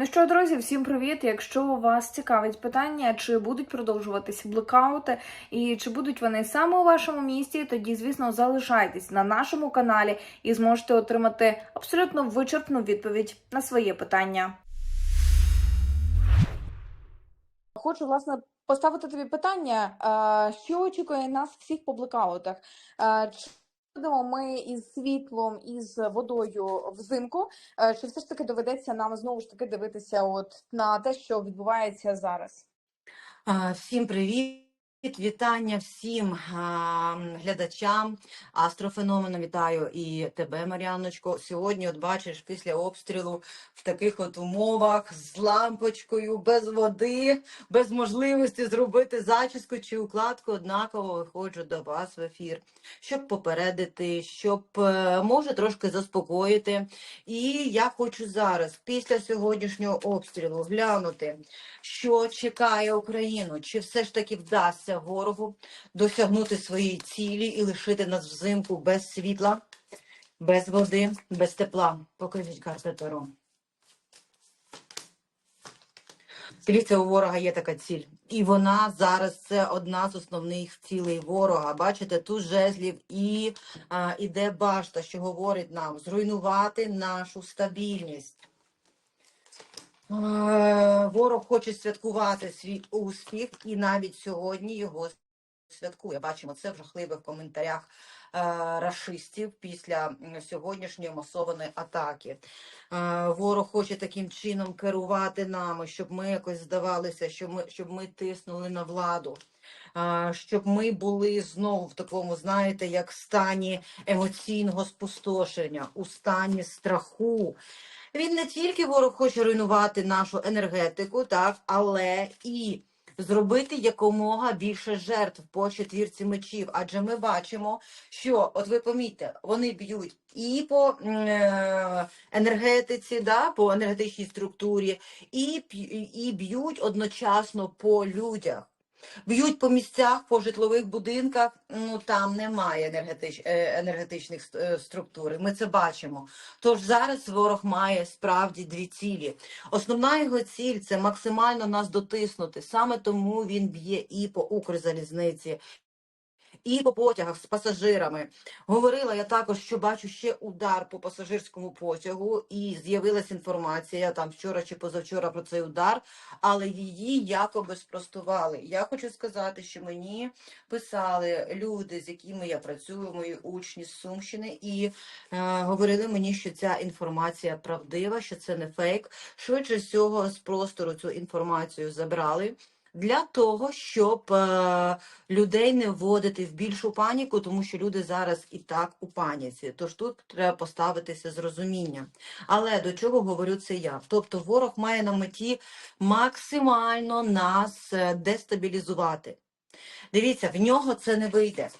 Ну що, друзі, всім привіт! Якщо вас цікавить питання, чи будуть продовжуватися блекаути і чи будуть вони саме у вашому місті, тоді, звісно, залишайтесь на нашому каналі і зможете отримати абсолютно вичерпну відповідь на своє питання. Хочу власне поставити тобі питання, що очікує нас всіх по блекаутах? Е, будемо ми із світлом, із водою взимку? Е, Чи все ж таки доведеться нам знову ж таки дивитися от на те, що відбувається зараз? Всім привіт! Вітання всім а, глядачам астрофеномену. Вітаю і тебе, Мар'яночко. Сьогодні, от бачиш, після обстрілу в таких от умовах з лампочкою, без води, без можливості зробити зачіску чи укладку, однаково виходжу до вас в ефір, щоб попередити, щоб е, може трошки заспокоїти. І я хочу зараз, після сьогоднішнього обстрілу, глянути що чекає Україну, чи все ж таки вдасться ворогу досягнути своєї цілі і лишити нас взимку без світла, без води, без тепла. Покажіть карти Таро. Дивіться, у ворога є така ціль. І вона зараз це одна з основних цілей ворога. Бачите, тут жезлів і а, іде башта, що говорить нам зруйнувати нашу стабільність. Ворог хоче святкувати свій успіх, і навіть сьогодні його святкує. Бачимо це в жахливих коментарях е, рашистів після сьогоднішньої масованої атаки. Е, Ворог хоче таким чином керувати нами, щоб ми якось здавалися, щоб ми, щоб ми тиснули на владу. Щоб ми були знову в такому, знаєте, як стані емоційного спустошення, у стані страху, він не тільки ворог хоче руйнувати нашу енергетику, так, але і зробити якомога більше жертв по четвірці мечів. Адже ми бачимо, що, от ви помітьте, вони б'ють і по е, енергетиці, да, по енергетичній структурі, і, і б'ють одночасно по людях. Б'ють по місцях, по житлових будинках, ну там немає енергетич, е, енергетичних е, структур. Ми це бачимо. Тож зараз ворог має справді дві цілі. Основна його ціль це максимально нас дотиснути. Саме тому він б'є і по Укрзалізниці, і по потягах з пасажирами. Говорила я також, що бачу ще удар по пасажирському потягу, і з'явилася інформація там вчора чи позавчора про цей удар, але її якоби спростували. Я хочу сказати, що мені писали люди, з якими я працюю, мої учні з Сумщини, і е, говорили мені, що ця інформація правдива, що це не фейк. Швидше всього з простору цю інформацію забрали. Для того, щоб е, людей не вводити в більшу паніку, тому що люди зараз і так у паніці. Тож тут треба поставитися з розумінням. Але до чого говорю це я? Тобто ворог має на меті максимально нас е, дестабілізувати. Дивіться, в нього це не вийде.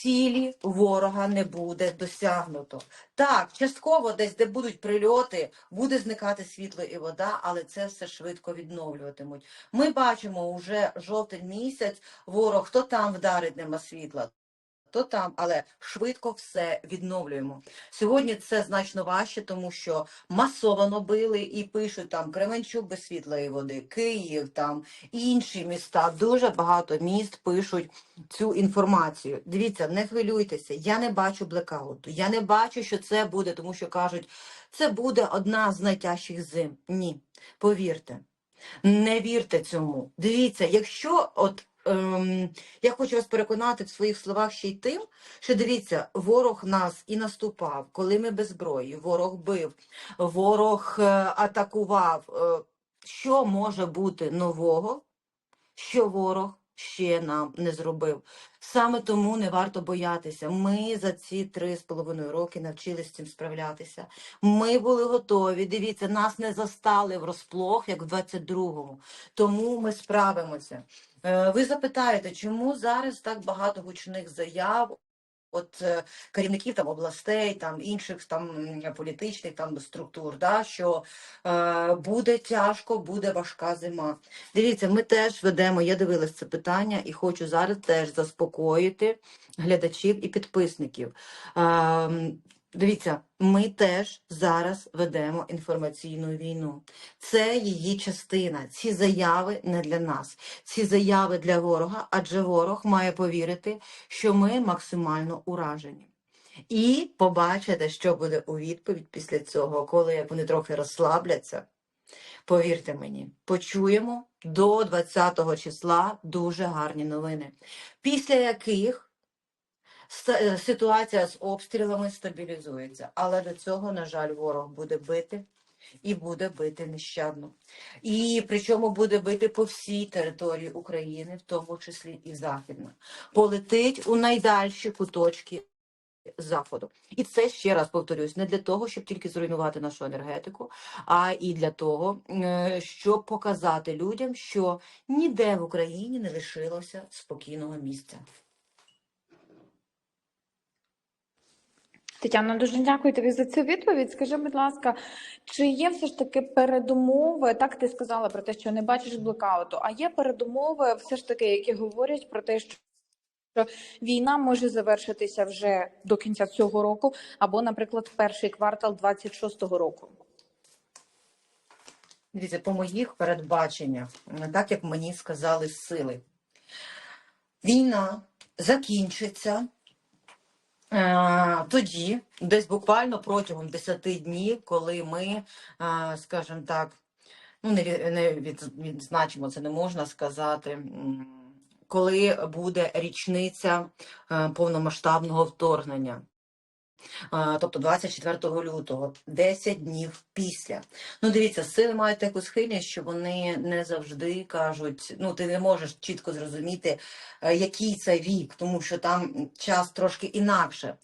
Цілі ворога не буде досягнуто. Так, частково десь, де будуть прильоти, буде зникати світло і вода, але це все швидко відновлюватимуть. Ми бачимо уже жовтень місяць, ворог хто там вдарить нема світла, то там, але швидко все відновлюємо. Сьогодні це значно важче, тому що масовано били і пишуть там Кременчук без світла і води, Київ, там інші міста. Дуже багато міст пишуть цю інформацію. Дивіться, не хвилюйтеся. Я не бачу блекауту. Я не бачу, що це буде, тому що кажуть, це буде одна з найтяжчих зим. Ні, повірте. Не вірте цьому. Дивіться, якщо от ем, я хочу вас переконати в своїх словах ще й тим, що дивіться, ворог нас і наступав, коли ми без зброї, ворог бив, ворог е, атакував. Е, що може бути нового, що ворог ще нам не зробив? Саме тому не варто боятися. Ми за ці три з половиною роки навчилися з цим справлятися. Ми були готові. Дивіться, нас не застали врозплох, як в 22-му. Тому ми справимося. Е, Ви запитаєте, чому зараз так багато гучних заяв? От е, керівників там областей, там інших там політичних там структур, да, що е, буде тяжко, буде важка зима. Дивіться, ми теж ведемо, я дивилась це питання і хочу зараз теж заспокоїти глядачів і підписників. Е, Дивіться, ми теж зараз ведемо інформаційну війну. Це її частина. Ці заяви не для нас. Ці заяви для ворога, адже ворог має повірити, що ми максимально уражені. І побачите, що буде у відповідь після цього, коли вони трохи розслабляться. Повірте мені, почуємо до 20-го числа дуже гарні новини, після яких ситуація з обстрілами стабілізується. Але до цього, на жаль, ворог буде бити і буде бити нещадно. І причому буде бити по всій території України, в тому числі і західна. Полетить у найдальші куточки заходу. І це ще раз повторюсь, не для того, щоб тільки зруйнувати нашу енергетику, а і для того, е, щоб показати людям, що ніде в Україні не лишилося спокійного місця. Тетяно, дуже дякую тобі за цю відповідь. Скажи, будь ласка, чи є все ж таки передумови? Так ти сказала про те, що не бачиш блекауту, а є передумови, все ж таки, які говорять про те, що війна може завершитися вже до кінця цього року, або, наприклад, перший квартал 26-го року. Дивіться, по моїх передбаченнях, так як мені сказали сили, війна закінчиться тоді, десь буквально протягом 10 днів, коли ми, е, скажімо так, ну не, ві- не від, відзначимо, це не можна сказати. Коли буде річниця е, повномасштабного вторгнення, Е, тобто 24 лютого, 10 днів після. Ну, дивіться, сили мають таку схильність, що вони не завжди кажуть, ну, ти не можеш чітко зрозуміти, е, який це вік, тому що там час трошки інакше.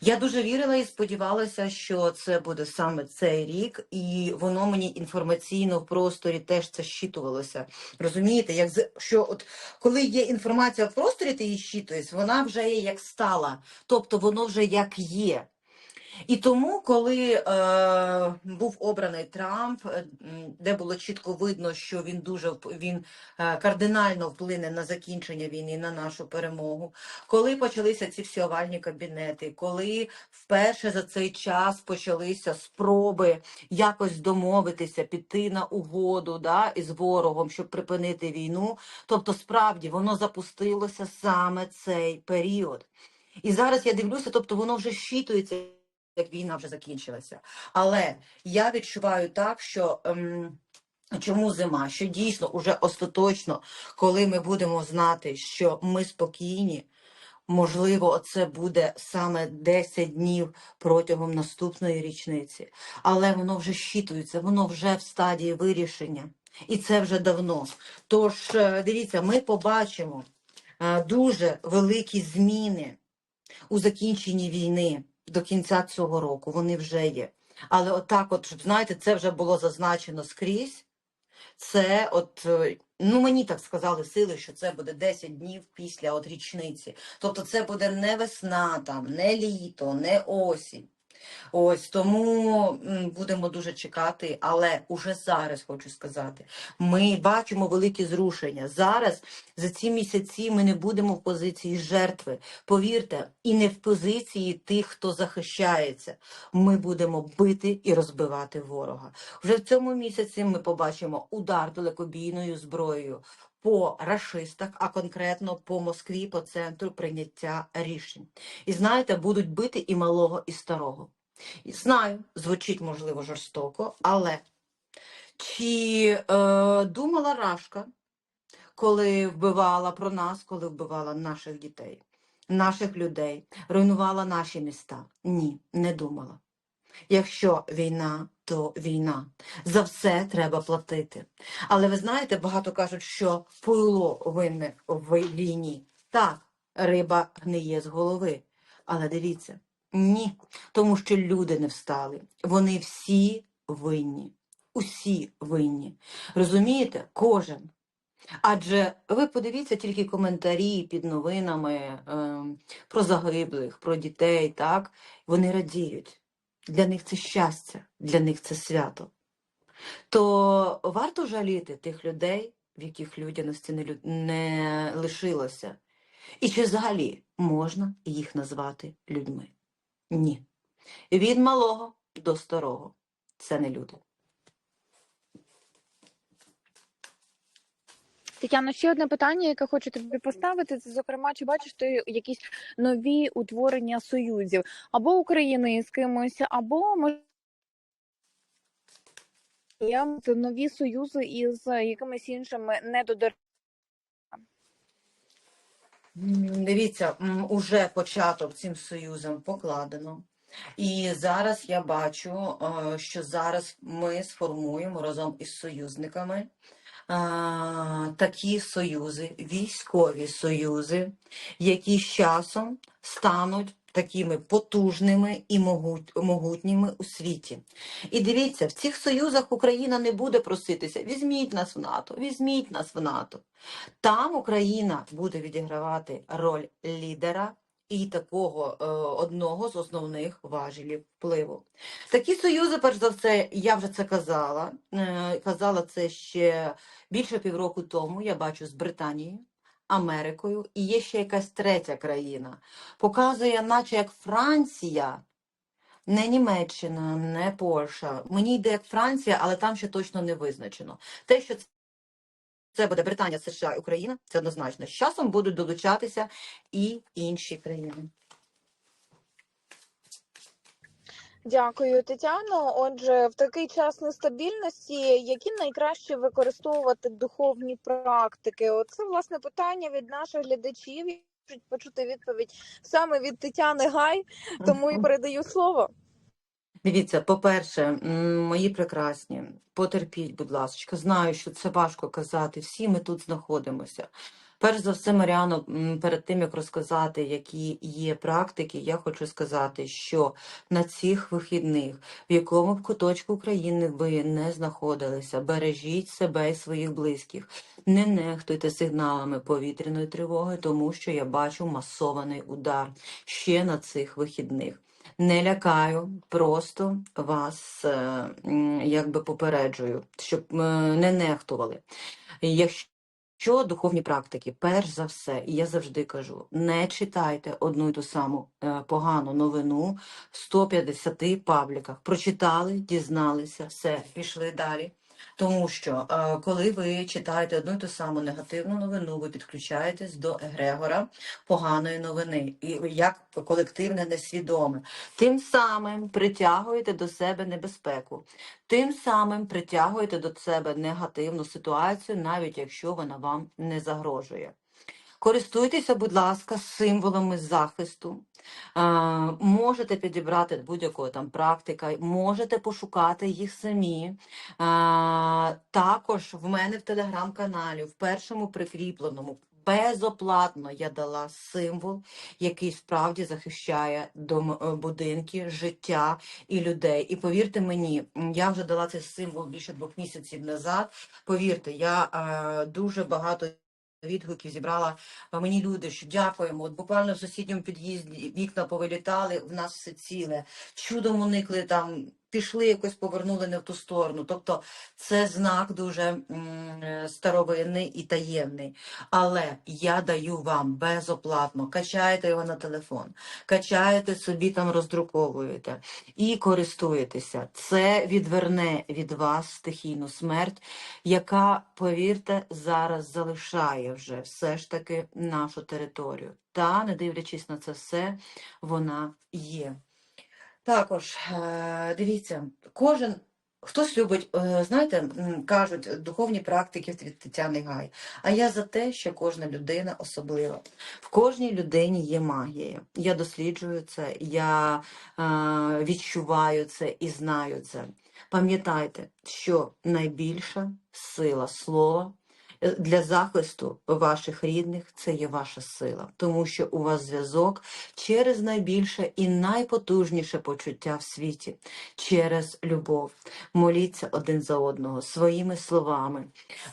Я дуже вірила і сподівалася, що це буде саме цей рік, і воно мені інформаційно в просторі теж це щитувалося. Розумієте, як з- що от коли є інформація в просторі, ти її щитуєш, вона вже є як стала, тобто воно вже як є. І тому, коли е, був обраний Трамп, е, де було чітко видно, що він дуже він е, кардинально вплине на закінчення війни, на нашу перемогу, коли почалися ці всі овальні кабінети, коли вперше за цей час почалися спроби якось домовитися, піти на угоду да, із ворогом, щоб припинити війну, тобто справді воно запустилося саме цей період. І зараз я дивлюся, тобто воно вже щитується, як війна вже закінчилася. Але я відчуваю так, що ем, чому зима? Що дійсно уже остаточно, коли ми будемо знати, що ми спокійні, можливо, це буде саме 10 днів протягом наступної річниці. Але воно вже щитується, воно вже в стадії вирішення. І це вже давно. Тож, е, дивіться, ми побачимо е, дуже великі зміни у закінченні війни до кінця цього року. Вони вже є. Але отак, от, щоб знаєте, це вже було зазначено скрізь. Це от, е, ну мені так сказали сили, що це буде 10 днів після от річниці. Тобто це буде не весна, там, не літо, не осінь. Ось тому будемо дуже чекати, але уже зараз хочу сказати, ми бачимо великі зрушення. Зараз за ці місяці ми не будемо в позиції жертви. Повірте, і не в позиції тих, хто захищається. Ми будемо бити і розбивати ворога. Вже в цьому місяці ми побачимо удар далекобійною зброєю по рашистах, а конкретно по Москві, по центру прийняття рішень. І знаєте, будуть бити і малого, і старого. Знаю, звучить можливо жорстоко, але чи е, думала Рашка, коли вбивала про нас, коли вбивала наших дітей, наших людей, руйнувала наші міста? Ні, не думала. Якщо війна, то війна. За все треба платити. Але ви знаєте, багато кажуть, що пило винне в війні. Так, риба гниє з голови. Але дивіться, ні, тому що люди не встали. Вони всі винні. Усі винні. Розумієте? Кожен. Адже ви подивіться тільки коментарі під новинами ем, про загиблих, про дітей, так? Вони радіють. Для них це щастя, для них це свято. То варто жаліти тих людей, в яких людяності не, не лишилося. І чи взагалі можна їх назвати людьми? Ні. Від малого до старого. Це не люди. Тетяно, ще одне питання, яке хочу тобі поставити. Це зокрема, чи бачиш ти якісь нові утворення союзів або України з кимось, або може нові союзи із якимись іншими недодержавами? Дивіться, уже початок цим союзом покладено. І зараз я бачу, е, що зараз ми сформуємо разом із союзниками такі союзи, військові союзи, які з часом стануть такими потужними і могутніми у світі. І дивіться, в цих союзах Україна не буде проситися: візьміть нас в НАТО, візьміть нас в НАТО. Там Україна буде відігравати роль лідера і такого е, одного з основних важелів впливу. Такі союзи, перш за все, я вже це казала. Е, казала це ще більше півроку тому. Я бачу з Британією, Америкою, і є ще якась третя країна. Показує, наче як Франція. Не Німеччина, не Польща. Мені йде як Франція, але там ще точно не визначено. Те, що це буде Британія, США і Україна, це однозначно. З часом будуть долучатися і інші країни. Дякую, Тетяно. Отже, в такий час нестабільності, які найкраще використовувати духовні практики? Оце власне питання від наших глядачів. Я хочу почути відповідь саме від Тетяни Гай, тому і передаю слово. Дивіться, по-перше, мої прекрасні, потерпіть, будь ласка. Знаю, що це важко казати. Всі ми тут знаходимося. Перш за все, Маріано, перед тим як розказати, які є практики, я хочу сказати, що на цих вихідних, в якому б куточку України ви не знаходилися, бережіть себе і своїх близьких. Не нехтуйте сигналами повітряної тривоги, тому що я бачу масований удар ще на цих вихідних. Не лякаю, просто вас е, якби попереджую, щоб е, не нехтували. Якщо духовні практики, перш за все, і я завжди кажу, не читайте одну і ту саму е, погану новину в 150 пабліках. Прочитали, дізналися, все, пішли далі. Тому що е, коли ви читаєте одну й ту саму негативну новину, ви підключаєтесь до егрегора поганої новини, і як колективне несвідоме. Тим самим притягуєте до себе небезпеку, тим самим притягуєте до себе негативну ситуацію, навіть якщо вона вам не загрожує. Користуйтеся, будь ласка, символами захисту. Можете підібрати будь-якого там практика, можете пошукати їх самі. Також в мене в телеграм-каналі, в першому прикріпленому, безоплатно я дала символ, який справді захищає дом, е, будинки, життя і людей. І повірте мені, я вже дала цей символ більше двох місяців назад. Повірте, я е, дуже багато. Відгуків зібрала а мені люди, що дякуємо. От буквально в сусідньому під'їзді вікна повилітали, в нас все ціле. Чудом уникли там, пішли якось повернули не в ту сторону. Тобто це знак дуже е, старовинний і таємний. Але я даю вам безоплатно. Качаєте його на телефон, качаєте собі там, роздруковуєте і користуєтеся. Це відверне від вас стихійну смерть, яка, повірте, зараз залишає вже все ж таки нашу територію. Та, не дивлячись на це все, вона є. Також е, дивіться, кожен. Хтось любить, е, знаєте, кажуть, духовні практики від Тетяни Гай. А я за те, що кожна людина особлива. В кожній людині є магія. Я досліджую це, я е, відчуваю це і знаю це. Пам'ятайте, що найбільша сила слова для захисту ваших рідних це є ваша сила, тому що у вас зв'язок через найбільше і найпотужніше почуття в світі, через любов. Моліться один за одного своїми словами.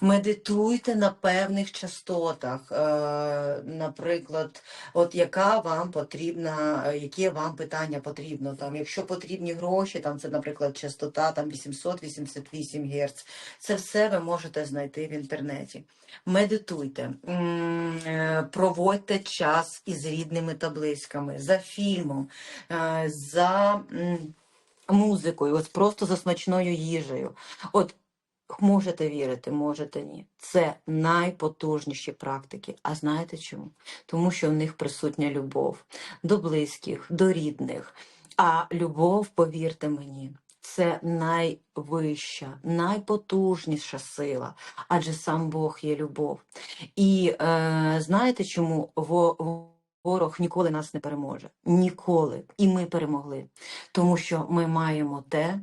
Медитуйте на певних частотах, е, наприклад, от яка вам потрібна, е, яке вам питання потрібно. Там, якщо потрібні гроші, там це, наприклад, частота там 888 Гц. Це все ви можете знайти в інтернеті. Медитуйте, е, проводьте час із рідними та близькими, за фільмом, е, за музикою, ось просто за смачною їжею. От можете вірити, можете ні. Це найпотужніші практики. А знаєте чому? Тому що в них присутня любов до близьких, до рідних. А любов, повірте мені, це найвища, найпотужніша сила, адже сам Бог є любов. І е, знаєте, чому ворог ніколи нас не переможе? Ніколи. І ми перемогли. Тому що ми маємо те,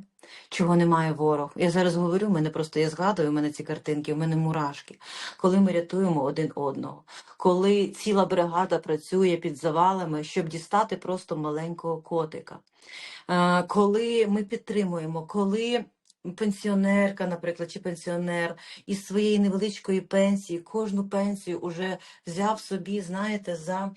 чого немає ворог. Я зараз говорю, мене просто я згадую, в мене ці картинки, в мене мурашки. Коли ми рятуємо один одного, коли ціла бригада працює під завалами, щоб дістати просто маленького котика. Е, Коли ми підтримуємо, коли пенсіонерка, наприклад, чи пенсіонер із своєї невеличкої пенсії, кожну пенсію уже взяв собі, знаєте, за,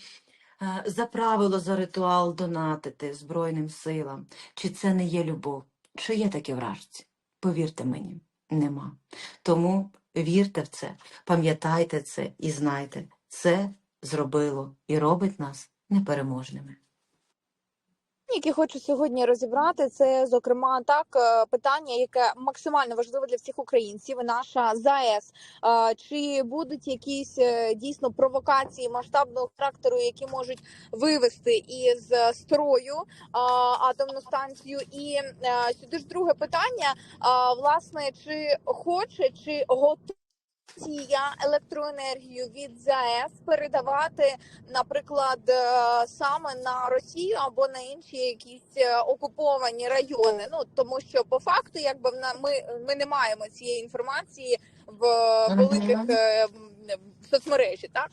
е, за правило, за ритуал донатити Збройним силам. Чи це не є любов? Чи є такі вражці? Повірте мені, нема. Тому вірте в це, пам'ятайте це і знайте, це зробило і робить нас непереможними. Які хочу сьогодні розібрати, це зокрема так е, питання, яке максимально важливе для всіх українців. Наша ЗАЕС. Чи будуть якісь е, дійсно провокації масштабного характеру, які можуть вивести із е, строю атомну станцію? І сюди ж друге питання: власне, чи хоче чи готова Росія електроенергію від ЗАЕС передавати, наприклад, е, саме на Росію або на інші якісь е, окуповані райони. Ну тому що по факту, якби в ми, ми не маємо цієї інформації в е, великих соцмережі, так.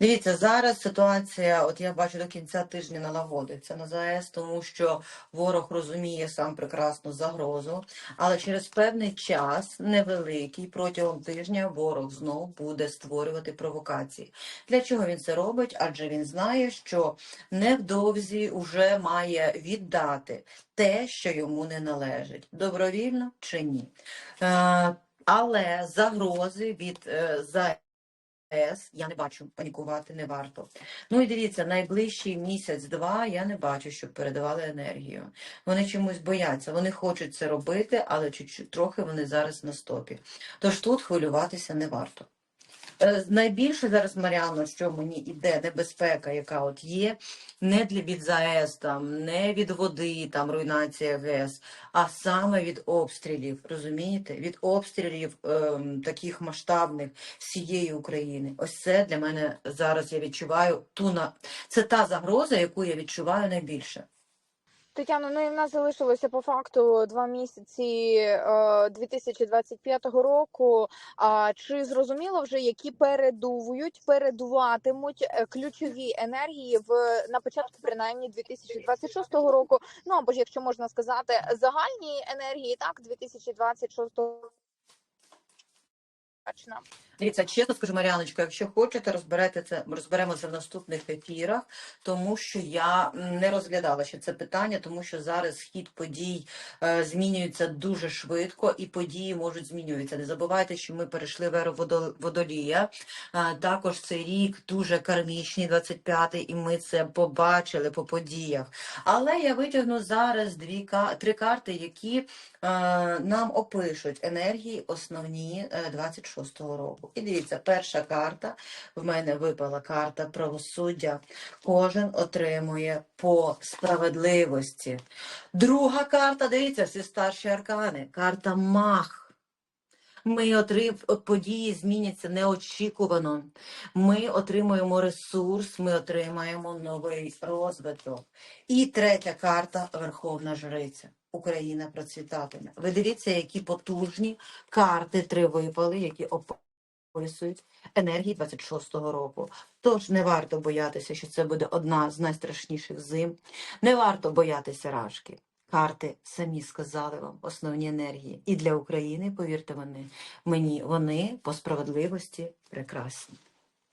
Дивіться, зараз ситуація, от я бачу, до кінця тижня налагодиться на ЗАЕС, тому що ворог розуміє сам прекрасно загрозу, але через певний час, невеликий, протягом тижня ворог знов буде створювати провокації. Для чого він це робить? Адже він знає, що невдовзі вже має віддати те, що йому не належить, добровільно чи ні. Е, але загрози від е, ЗАЕС ЕС я не бачу, панікувати не варто. Ну і дивіться, найближчий місяць-два я не бачу, щоб передавали енергію. Вони чомусь бояться, вони хочуть це робити, але чуть-чуть трохи вони зараз на стопі. Тож тут хвилюватися не варто. Е, Найбільше зараз, Маріано, що мені іде небезпека, яка от є, не для від ЗАЕС, там, не від води, там, руйнація ГЕС, а саме від обстрілів, розумієте? Від обстрілів ем, таких масштабних всієї України. Ось це для мене зараз я відчуваю ту на це та загроза, яку я відчуваю найбільше. Тетяно, ну і в нас залишилося по факту два місяці е, 2025 року. А чи зрозуміло вже, які передувують, передуватимуть е, ключові енергії в на початку, принаймні 2026 року? Ну або ж, якщо можна сказати, загальні енергії, так 2026 року. Дивіться, чесно скажу, Маріаночко, якщо хочете, розберете це, розберемо це в наступних ефірах, тому що я не розглядала ще це питання, тому що зараз хід подій е, змінюється дуже швидко, і події можуть змінюватися. Не забувайте, що ми перейшли в еру водо- водолія. Е, також цей рік дуже кармічний, 25-й, і ми це побачили по подіях. Але я витягну зараз дві три карти, які е, нам опишуть енергії основні е, 26-го року. І дивіться, перша карта в мене випала карта правосуддя. Кожен отримує по справедливості. Друга карта, дивіться, всі старші аркани. Карта мах. Ми отрим... події зміняться неочікувано. Ми отримуємо ресурс, ми отримаємо новий розвиток. І третя карта Верховна Жриця. Україна процвітатиме. Ви дивіться, які потужні карти три випали, які описують енергії 26-го року. Тож не варто боятися, що це буде одна з найстрашніших зим. Не варто боятися рашки. Карти самі сказали вам основні енергії. І для України, повірте вони, мені вони по справедливості прекрасні.